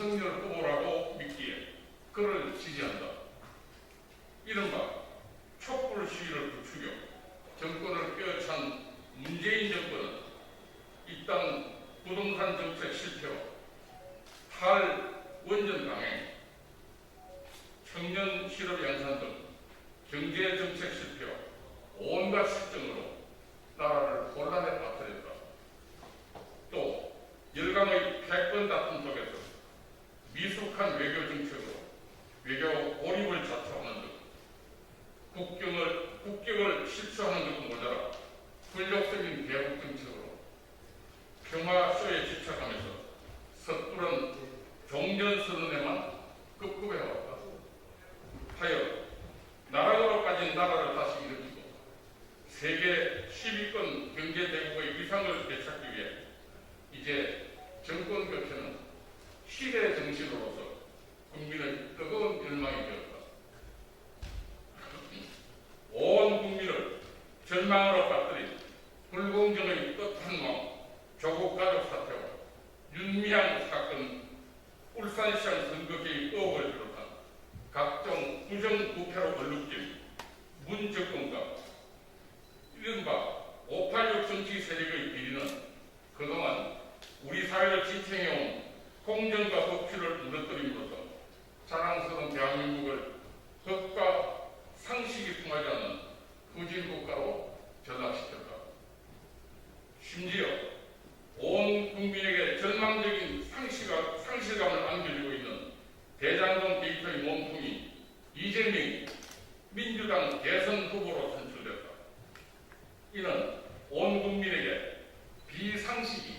윤석열 후보라고 믿기에 그를 지지한다. 이른바 촛불 시위를 부추겨 정권을 꿰어찬 문재인 정권은 이 땅 부동산 정책 실패와 탈 원전 강행, 청년 실업 양산 등 경제 정책 실패와 온갖 실정으로 나라를 혼란에 빠뜨렸다. 또 열강의 패권 다툼 속에서 미숙한 외교 정책으로 외교 고립을 자초하는 등 국경을 국격을 실추하는 것도 모자라 권력적인 대북 정책으로 평화쇼에 집착하면서 섣부른 종전 선언에만 급급해왔다. 하여 나라로 가진 나라를 다시 일으키고 세계 10위권 경제 대국의 위상을 되찾기 위해 이제 정권 교체는 시대 정신으로서 국민의 뜨거운 열망이 되었다. 온 국민을 절망으로 빠뜨린 불공정의 끝한왕 조국 가족 사태와 윤미향 사건 울산시장 선거 개입 의혹을 비롯한 각종 부정부패로 얼룩진 문 정권과 이른바 586 정치 세력의 비리는 그동안 우리 사회를 지탱해온 공정과 법치를 무너뜨림으로써 자랑스러운 대한민국을 법과 상식이 통하지 않는 후진국가로 전락시켰다. 심지어 온 국민에게 절망적인 상실감, 상실감을 안겨주고 있는 대장동 데이터의 몸통이 이재명이 민주당 대선 후보로 선출됐다. 이는 온 국민에게 비상식이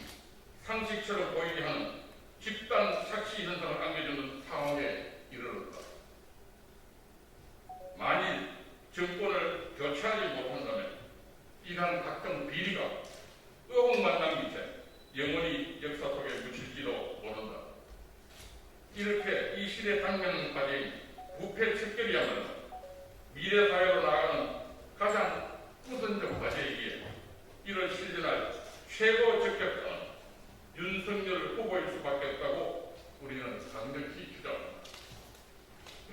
상식처럼 보이게 하는 집단 착시 현상을 안겨주는 상황에 이르렀다. 만일 정권을 교체하지 못한다면 이러한 각종 비리가 의혹만 남긴 채 영원히 역사 속에 묻힐지도 모른다. 이렇게 이 시대 당면까지 부패 척결이야말로 미래 사회로 나아가는 가장 우선적 과제이기에 이를 실현할 최고 적격자는 윤석열 후보일 수밖에 없다고 우리는 강력히 주장합니다.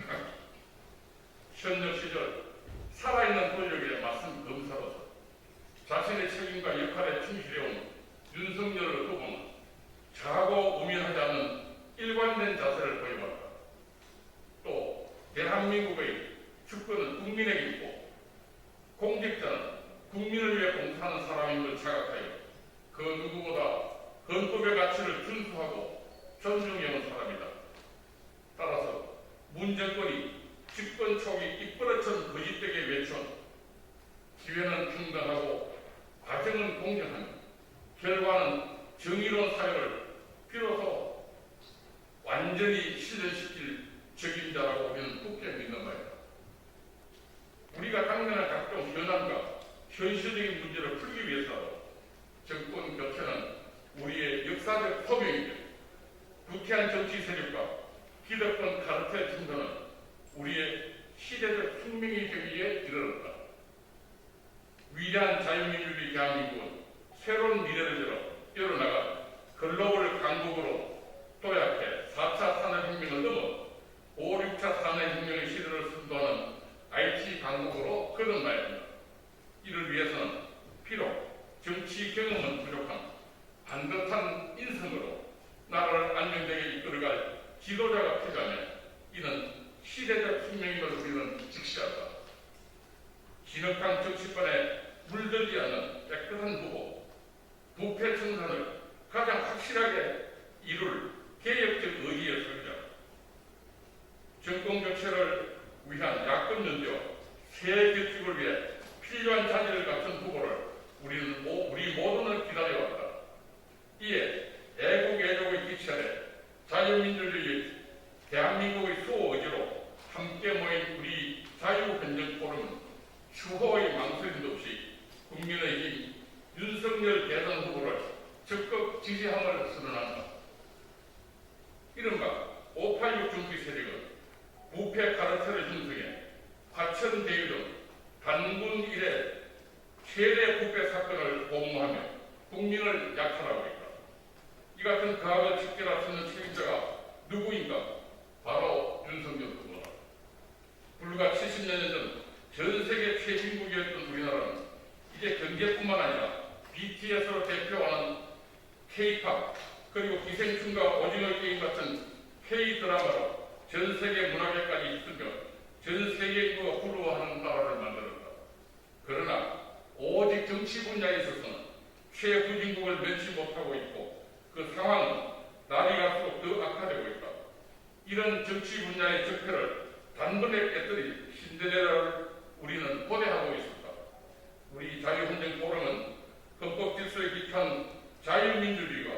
현역 시절 살아있는 권력에 맞선 검사로서 자신의 책임과 역할에 충실해온 윤석열 후보는 자고 우면하지 않는 일관된 자세를 보여왔다. 또 대한민국의 주권은 국민에게 있고 공직자는 국민을 위해 봉사하는 사람임을 자각하여 그 누구보다 헌법의 가치를 준수하고 존중해온 사람이다. 따라서 문 정권이 집권 초기 입버릇한 거짓되게 외쳐 기회는 평등하고 과정은 공정하며 결과는 정의로운 사회를 비로소 완전히 실현시킬 적임자라고 우리는 굳게 믿는 바이다. 우리가 당면한 각종 현안과 현실적인 문제를 풀기 위해서라도 정권 교체는 우리의 역사적 소명이며 구태한 정치 세력과 기득권 카르텔 충돌은 우리의 시대적 숙명이 되기에 이르렀다. 위대한 자유민주주의 대한민국은 새로운 미래를 열어 열어나가 글로벌 강국으로 도약해 4차 산업혁명을 넘어 5, 6차 산업혁명의 시대를 선도하는 IT 강국으로 거듭나야 한다. 이를 위해서는 비록 정치 경험은 부족한 반듯한 인성으로 나라를 안정되게 이끌어갈 지도자가 필요하며 이는 시대적 숙명임을 우리는 직시한다. 진흙탕 정치판에 물들지 않는 깨끗한 후보, 부패 청산을 가장 확실하게 이룰 개혁적 의지의 설정, 정권 교체를 위한 야권 연대와 새 규칙을 위해 필요한 자질을 갖춘 후보를 우리는 모, 우리 모두는 기다려왔다. 이에 애국 애족의 기치 아래 자유민주주의 대한민국의 수호 의지로 함께 모인 우리 자유헌정 포럼은 추호의 망설임도 없이 국민의힘 윤석열 대선 후보를 적극 지지함을 선언한다. 이른바 586 정치 세력은 부패 카르텔을 형성해 대유 등 단군 이래 최대 부패 사건을 보무하며 국민을 약탈하고 있다. 이 같은 가학을 수 있는 책임자가 누구인가? 바로 윤석열 후보다. 불과 70년 전 전 세계 최빈국이었던 우리나라는 이제 경제뿐만 아니라 BTS로 대표하는 K-팝 그리고 기생충과 오징어 게임 같은 K 드라마로 전 세계 문화계까지 있으며 전 세계 인구가 부러워하는 나라를 만들었다. 그러나 오직 정치 분야에 있어서는 최후진국을 면치 못하고 있고 그 상황은 날이 갈수록 더 악화되고 있다. 이런 정치 분야의 적폐를 단번에 깨뜨릴 신데렐라를 우리는 고대하고 있습니다. 우리 자유훈련 포럼은 헌법 질서에 기탄 자유민주주의와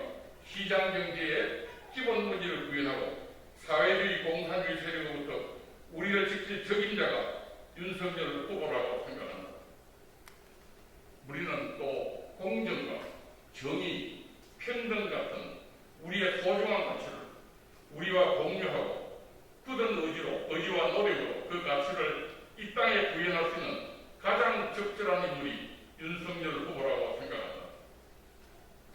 시장 경제의 기본 의지를 구현하고 사회주의 공산주의 세력으로부터 우리를 지킬 적임자가 윤석열 후보라고 생각합니다. 우리는 또 공정과 정의, 평등 같은 우리의 소중한 가치를 우리와 공유하고 굳은 의지로, 의지와 노력으로 그 가치를 이 땅에 구현할 수 있는 가장 적절한 인물이 윤석열 후보라고 생각합니다.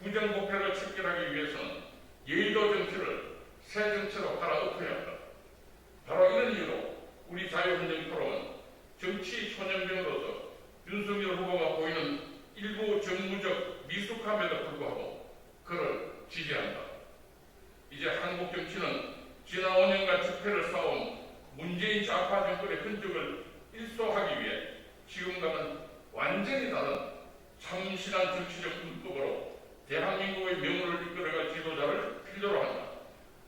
부정부패를 척결하기 위해서는 예의도 정치를 새 정치로 갈아엎어야 한다. 바로 이런 이유로 우리 자유훈련 포럼은 정치 소년병으로서 윤석열 후보가 보이는 일부 정무적 미숙함에도 불구하고 그를 지지한다. 이제 한국 정치는 지난 5년간 집회를 쌓아온 문재인 좌파 정권의 흔적을 일소하기 위해 지금과는 완전히 다른 참신한 정치적 문법으로 대한민국의 명우를 이끌어갈 지도자를 필요로 한다.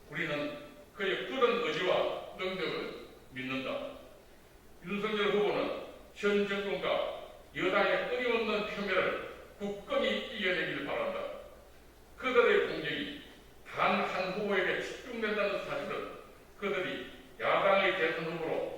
우리는 그의 굳은 의지와 능력을 믿는다. 윤석열 후보는 현 정권과 여당의 끊임없는 폄훼를 굳건히 이겨내길 바란다. 그들의 공격이 단 한 후보에게 집중된다는 사실은 그들이 야당의 대선 후보로